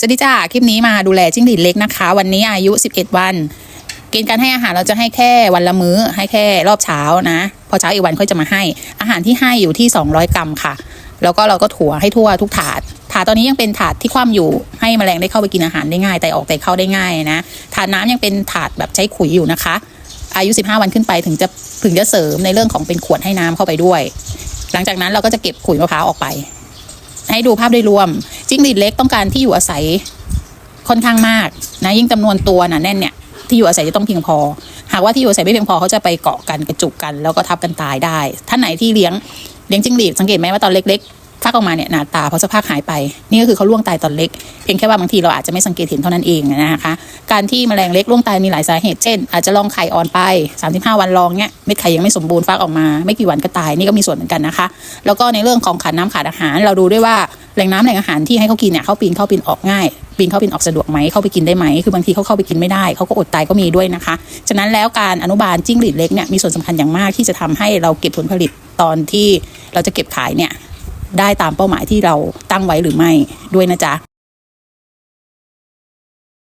สวัสดีจ้าคลิปนี้มาดูแลจิ้งหรีดเล็กนะคะ วันนี้อายุ 11 วัน เกณฑ์การให้อาหารเราจะให้แค่วันละมื้อ ให้แค่รอบเช้านะ พอเช้าอีกวันค่อยจะมาให้ อาหารที่ให้อยู่ที่ 200 กรัมค่ะ แล้วก็เราก็ถั่วให้ทั่วทุกถาด ถาดตอนนี้ยังเป็นถาดที่คว่ำอยู่ ให้แมลงได้เข้าไปกินอาหารได้ง่าย แต่ออกแต่เข้าได้ง่ายนะ ถาดน้ำยังเป็นถาดแบบใช้ขุยอยู่นะคะ อายุ 15 วันขึ้นไปถึงจะถึงจะเสริมในเรื่องของเป็นขวดให้น้ำเข้าไปด้วย หลังจากนั้นเราก็จะเก็บขุยมะพร้าวออกไป ให้ดูภาพโดยรวม จิ้งหรีดเล็กต้องการที่อยู่อาศัยค่อนข้างมากนะยิ่งจำนวนตัวหนาแน่นเนี่ยที่อยู่อาศัยจะต้องเพียงพอ หากว่าที่อยู่อาศัยไม่เพียงพอเขาจะไปเกาะกันกระจุกกัน แล้วก็ทับกันตายได้ท่านไหนที่เลี้ยงเลี้ยงจิ้งหรีดสังเกตไหมว่าตอนเล็กๆฟักออกมาเนี่ยหนาตาเพราะสภาพหายไป นี่ก็คือเขาล่วงตายตอนเล็ก เพียงแค่ว่าบางทีเราอาจจะไม่สังเกตเห็นเท่านั้นเองนะคะการที่แมลงเล็กล่วงตายมีหลายสาเหตุเช่น อาจจะลองไข่อ่อนไป 35 วันลองเนี่ยเม็ดไข่ยังไม่สมบูรณ์ฟักออกมา ไม่กี่วันก็ตายนี่ก็มีส่วนเหมือนกันนะคะ แล้วก็ในเรื่องของขาดน้ำขาดอาหารเราดูด้วยว่า แหล่งน้ำแหล่งอาหารที่ให้เขากินเนี่ยเขาปีนเข้าปีนออกง่ายปีนเข้าปีนออกสะดวกไหมเข้าไปกินได้ไหมคือบางทีเขาเข้าไปกินไม่ได้เขาก็อดตายก็มีด้วยนะคะ ฉะนั้นแล้วการอนุบาลจิ้งหรีดเล็กเนี่ยมีส่วนสำคัญอย่างมากที่จะทำให้เราเก็บผลผลิตตอนที่เราจะเก็บขายเนี่ยได้ตามเป้าหมายที่เราตั้งไว้หรือไม่ด้วยนะจ๊ะ